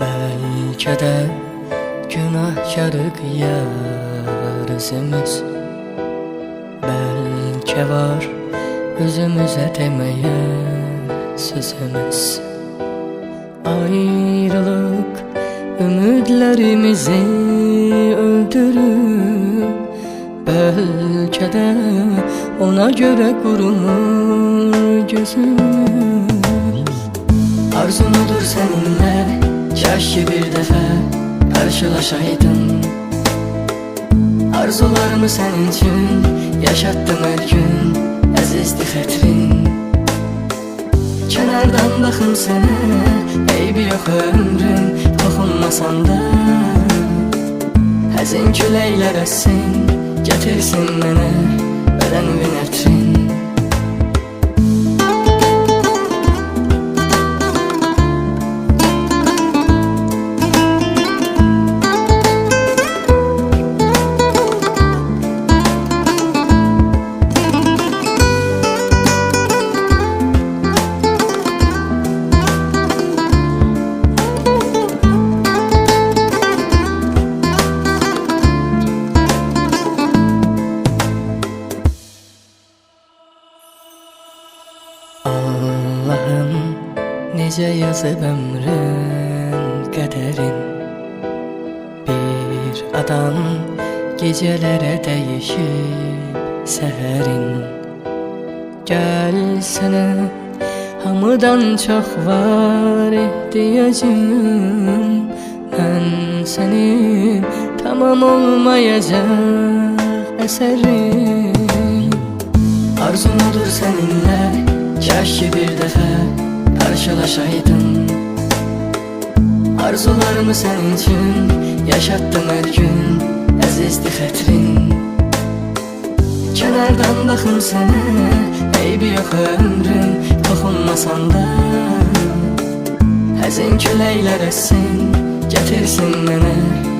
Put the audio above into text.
Bəlkə də günahkarıq yar Bəlkə var özümüzə deməyə sözümüz Ayrılık ümidlərimizi öldürür. Bəlkə də ona görə qurumur gözümüz Arzum odur seninle Kaş ki bir defa karşılaşaydın. Arzularımı senin için Yaşattım her gün Əzizdi xətrin Kənardan baxım sənə Eybi yox ömrüm Toxunmasan da. Həzin küləklər əssin Gətirsin mənə Bədənimin ətrin Nece yazıp ömrün kaderin. Bir adam gecelere değişip seherin Gelsene hamıdan çok var ihtiyacım. Ben senin tamam olmayacak eserim. Arzum seninle Kaş ki bir defa karşılaşaydın. Arzularımı senin için yaşattım her gün. Əzizdi xətrin. Kənardan baxım sənə Eybi yox ömrüm Toxunmasan da. Həzin küləklər əssin Gətirsin mənə